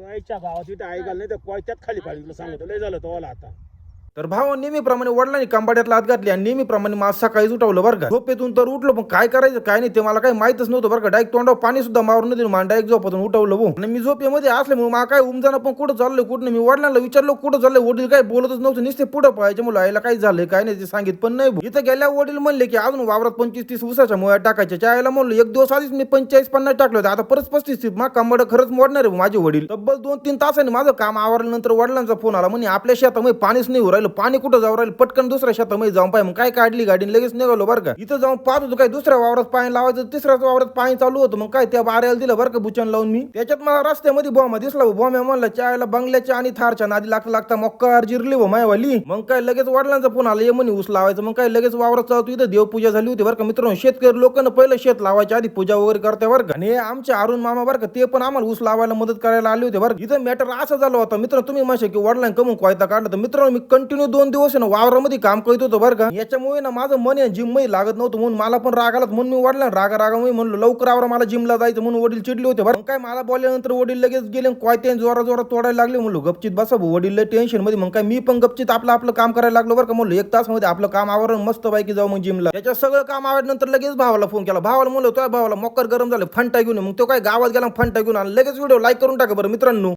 कोयच्या गावात इथे ऐकायला नाही तर कोयत्यात खाली पाहिजे तुला सांगतो लय झालं तो आला आता. तर भाऊ नेहमीप्रमाणे वडिलांनी कंबाड्यात हात घातली आणि नेहमीप्रमाणे मला सकाळीच उठवलं बरं का? झोपेतून तर उठलो पण काय करायचं काय नाही ते मला काही माहितच नव्हतं बरं का. डायरेक्ट तोंडावर पाणी सुद्धा मारून दिलं मला डायरेक्ट झोपातून उठवलं भाऊ. आणि मी झोपेमध्ये असल्यामुळे मला काय उमजाना पण कुठं चाललंय कुठं मी वडिलांना विचारलो कुठं चाललंय? वडील काय बोलतच नव्हतं नुसते पुढं पाहायचे मुलं आईला काय झालंय काय नाही ते सांगित पण नाही भाऊ. इथं गेल्या वडील म्हणले की अजून वावरात पंचवीस तीस उसाच्या मुळ्या टाकायच्या. त्या आईला म्हणलं एक दिवस आधीच मी पंचेचाळीस पन्नास टाकलं होतं. आता परत पस्तीस तीस. कंबाड खरंच मोडणार आहे माझे वडील. तब्बल दोन तीन तासाने माझं काम आवरल्यानंतर वडिलांचा फोन आला. म्हणे आपल्या शेतामध्ये पाणीच नाही हो उरायलं पाणी कुठं जाऊ राहिलं? पटकन दुसऱ्या शेतामध्ये जाऊन पाय. मग काय काढली गाडी? लगेच निघालो बरं का. इथं जाऊन पाहत होतो काय दुसऱ्या वावरात पाणी लावायचं तिसऱ्याच वावरात पाणी चालू होतं. मग काय त्या बाऱ्याला दिलं बरं का बुचन लावून मी? त्याच्यात मला रस्त्यामध्ये बॉम्ब दिसला बॉम्ब म्हणलं चायला बंगल्याच्या आणि थारच्या नादी लागता लागता मक्का जिरली हो मायवाली. मग काय लगेच वडिलांचा फोन आला ये म्हणे ऊस लावायचं. मग काय लगेच वावरात चालतो इथं देवपूजा झाली होती बरं का मित्रांनो. शेतकरी लोकांना पहिलं शेत लावायच्या आधी पूजा वगैरे करते बरं का. आणि हे आमचे अरुण मामा बरं का ते पण आम्हाला ऊस लावायला मदत करायला आले होते बरं इथं मॅटर असं झालं होतं मित्र तुम्ही म्हणशे की वडिलांनी कमून कोयता काढला. तर मित्रांनो मी कंटिन्यू दोन दिवस आहे ना वावरामध्ये काम करत होतो बरं का. याच्यामुळे ना माझं मन जिममध्ये लागत नव्हतं म्हणून मला पण राग आला म्हणून मी वाढला रागा रागामुळे म्हणलो लवकर आवरा मला जिमला जायचं म्हणून वडील चिडले होते बरं. काय मला बोलल्यानंतर वडील लगेच गेले कोयत्याने जोरा जोरा तोडायला लागले. म्हणलो गपचित बसा वडील टेन्शनमध्ये. मग काय मी पण गपचित आपलं आपलं काम करायला लागलो बरं का. म्हणलो एक तासमध्ये आपलं काम आवरून मस्त पैकी जाऊ मग जिमला. याच्या सगळं काम आवडल्यानंतर लगेच भावाला फोन केला. भावाला म्हणलो तो भावाला मकर गरम झालं फंटा घेऊन ये. मग तो काय गावात गेला फंटा घेऊन आला. लगेच व्हिडिओ लाईक करून टाका बरं मित्रांनो.